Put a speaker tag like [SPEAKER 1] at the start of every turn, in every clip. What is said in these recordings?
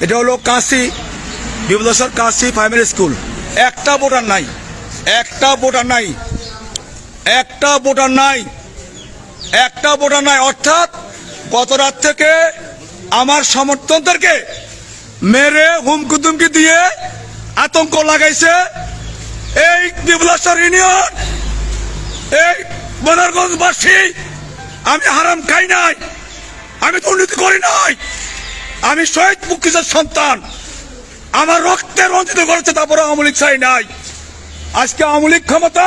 [SPEAKER 1] এটা হলো Kashi Bibleshwar Kashi primary school একটা ভোটার নাই। একটা ভোটার নাই। একটা ভোটার নাই। একটা ভোটার নাই। অর্থাৎ গত রাত থেকে আমার সমর্থকদেরকে মেরে হুমকি তুমকি দিয়ে আতঙ্ক লাগাইছে এই বিবলেশ্বর ইউনিয়ন। এই বনারগঞ্জবাসী, আমি হারাম খাই নাই। আমি দুর্নীতি করি নাই। আমি শহীদ মুক্তিদের সন্তান। আমার রক্তে রঞ্জিত করেছে তারপরে আওয়ামী লীগ চাই নাই। আজকে আওয়ামী লীগ ক্ষমতা,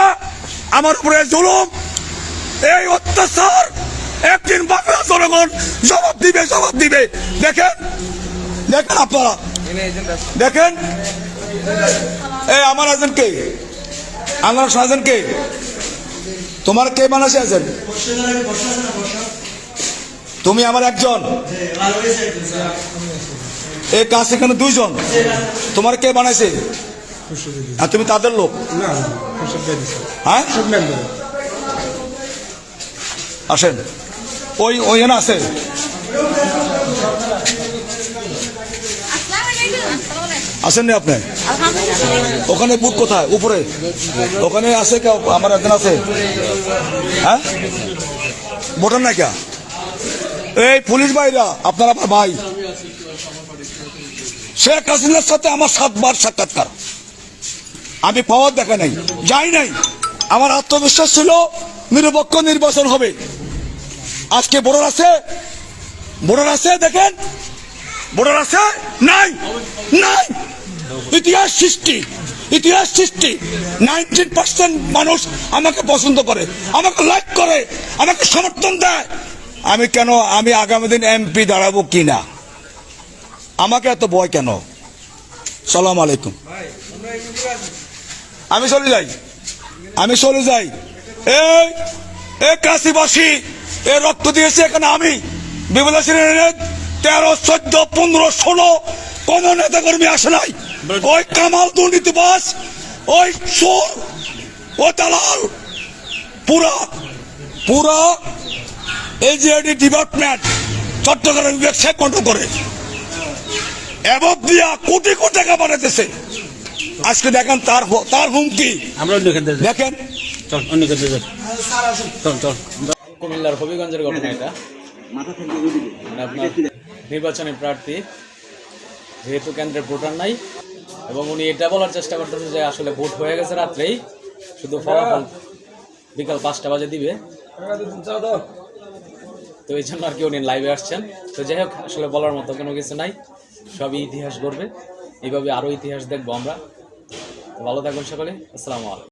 [SPEAKER 1] আমার উপরে জুলুম, এই অত্যাচার, একদিন বাংলা জনগণ জবাব দিবে জবাব দিবে। দেখেন দেখেন আপনারা। দেখেন, এই আমার আছেন কে? আমার সাজেন কে? তোমার কে বানাসে আছেন তুমি আমার একজন। এই কাজ এখানে দুইজন। তোমার কে বানাইছে? আর তুমি তাদের লোক। হ্যাঁ? আসেন। ওই ওইখানে আছে। আসেন নি আপনি। ওখানে বুথ কোথায়? উপরে। ওখানে আছে কেউ আমার একজন আছে। হ্যাঁ? ভোটার না কে এই পুলিশ ভাইরা, আপনার আমার ভাই। শেখ হাসিনার সাথে আমার সাতবার সাক্ষাৎকার। আমি পাওয়ার দেখা নাই, যাই নাই। আমার আত্মবিশ্বাস ছিল, নিরপেক্ষ নির্বাচন হবে। আজকে ভোটার আছে ভোটার আছে, দেখেন। ভোটার আছে, নাই নাই। ইতিহাস সৃষ্টি ইতিহাস সৃষ্টি। নাইনটিন পার্সেন্ট মানুষ আমাকে পছন্দ করে, আমাকে লাইক করে, আমাকে সমর্থন দেয়। আমি কেন, আমি আগামী দিন এমপি দাঁড়াবো কিনা? আমাকে এত ভয় কেন? সালাম আলাইকুম। আমি চলে যাই। আমি চলে যাই। এই এ কাশিবাসী এ রক্ত দিয়েছে এখানে আমি। বিমলা সিংহের তেরো, চোদ্দ, পনেরো, ষোলো, কোন নেতা কর্মী আসে নাই। ওই কামাল দুর্নীতিবাস ওই চোর ও দালাল, পুরা পুরা এই যে ডিপার্টমেন্ট চট্টগ্রাম বিভাগ সে কন্ট্রোল করে। এবং দিয়া কোটি কোটি টাকা বানাইতেছে। আজকে দেখেন তার তার হুমকি।
[SPEAKER 2] আমরা অন্য ক্ষেত্রে
[SPEAKER 1] দেখেন।
[SPEAKER 2] চল অন্য ক্ষেত্রে। চল চল। কুমিল্লার হবিগঞ্জের ঘটনা এটা। মানে আপনার নির্বাচনী প্রার্থী যেহেতু কেন্দ্রে ভোটার নাই এবং উনি এটা বলার চেষ্টা করতেছে যে আসলে ভোট হয়ে গেছে রাত্রেই শুধু ফলাফল বিকাল পাঁচটা বাজে দিবে। তো এই জন্য আর কি উনি লাইভে আসছেন। তো যাই হোক, আসলে বলার মতো কোনো কিছু নাই। সবই ইতিহাস গড়বে। এইভাবে আরও ইতিহাস দেখব আমরা। ভালো থাকবেন সকলে। আসসালামু আলাইকুম।